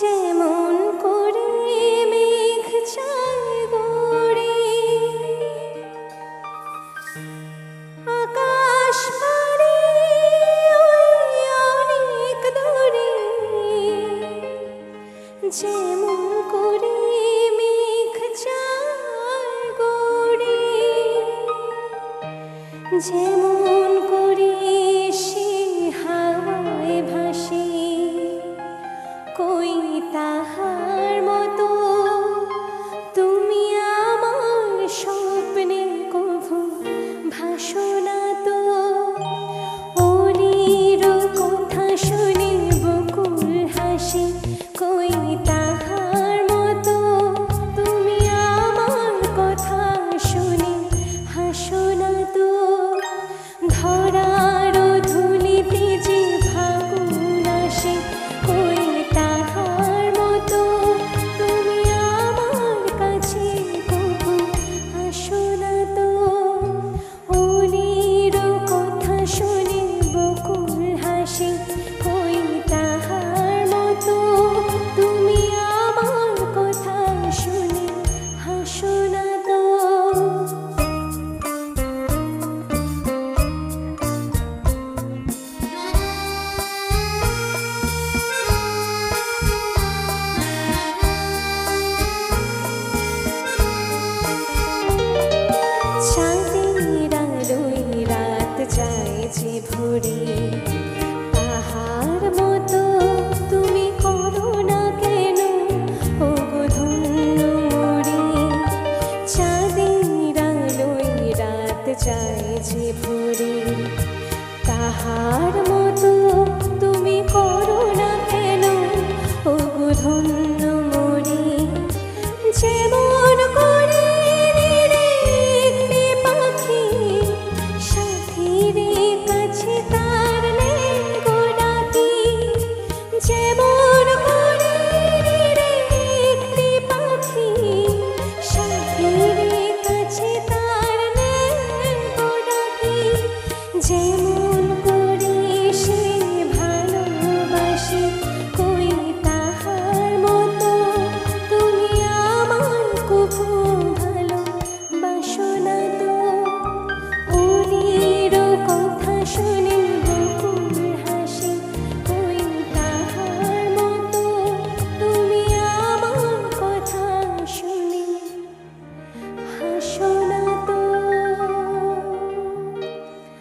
যেমন করে মেঘ চাই গড়ে। আকাশ অনেক দূরে যেমন করে মেঘ চাই গড়ে। যেমন 说。ভরে তাহার মতো তুমি করো না কেন? চাঁদের আলোয় রাত যায় যে ভরে। তাহার মতো